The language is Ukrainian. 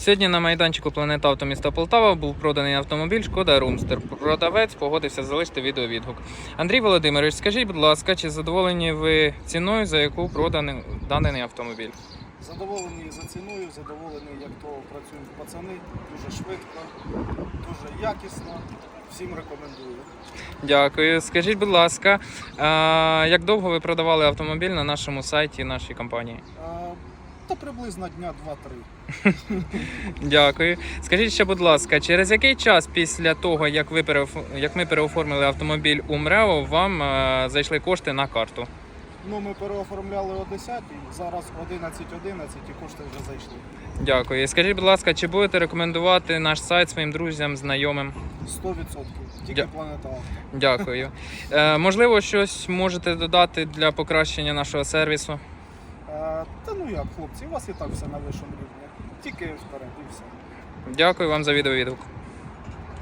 Сьогодні на майданчику Планета Авто міста Полтава був проданий автомобіль Шкода Румстер. Продавець погодився залишити відеовідгук. Андрій Володимирович, скажіть, будь ласка, чи задоволені ви ціною, за яку проданий даний автомобіль? Задоволений за ціною, задоволений, як то працюють пацани, дуже швидко, дуже якісно. Всім рекомендую. Дякую. Скажіть, будь ласка, як довго ви продавали автомобіль на нашому сайті нашій компанії? Та приблизно дня 2-3. Дякую. Скажіть ще, будь ласка, через який час після того, як ви переоф- як ми переоформили автомобіль у МРЕО, вам е, зайшли кошти на карту? Ну, ми переоформляли о 10 зараз 11.11 і кошти вже зайшли. Дякую. Скажіть, будь ласка, чи будете рекомендувати наш сайт своїм друзям, знайомим? 100%. Тільки Дя- планета Авто. Дякую. Е, можливо, щось можете додати для покращення нашого сервісу? Е, Та ну як, хлопці, у вас і так все на вищому рівні. Тільки вперед і все. Дякую вам за відеовідгук.